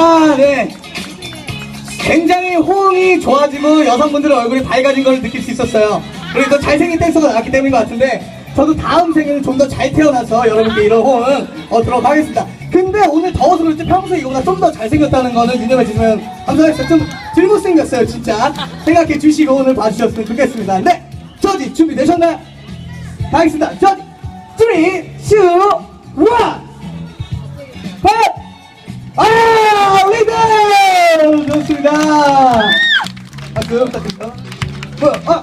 아, 네. 굉장히 호응이 좋아지고 여성분들의 얼굴이 밝아진 걸 느낄 수 있었어요. 그리고 또 잘생긴 댄서가 나왔기 때문인 것 같은데 저도 다음 생에는 좀 더 잘 태어나서 여러분께 이런 호응 얻도록 하겠습니다. 근데 오늘 더워서 그렇지 평소에 이거보다 좀 더 잘생겼다는 거는 유념해 주시면 감사하겠어요. 좀 들못생겼어요, 진짜. 생각해 주시고 오늘 봐주셨으면 좋겠습니다. 네, 저지 준비되셨나요? 가겠습니다. 저지 3, 2, 1! 컷! 리듬! 좋습니다. 박수 부탁드립니다. 뭐, 아.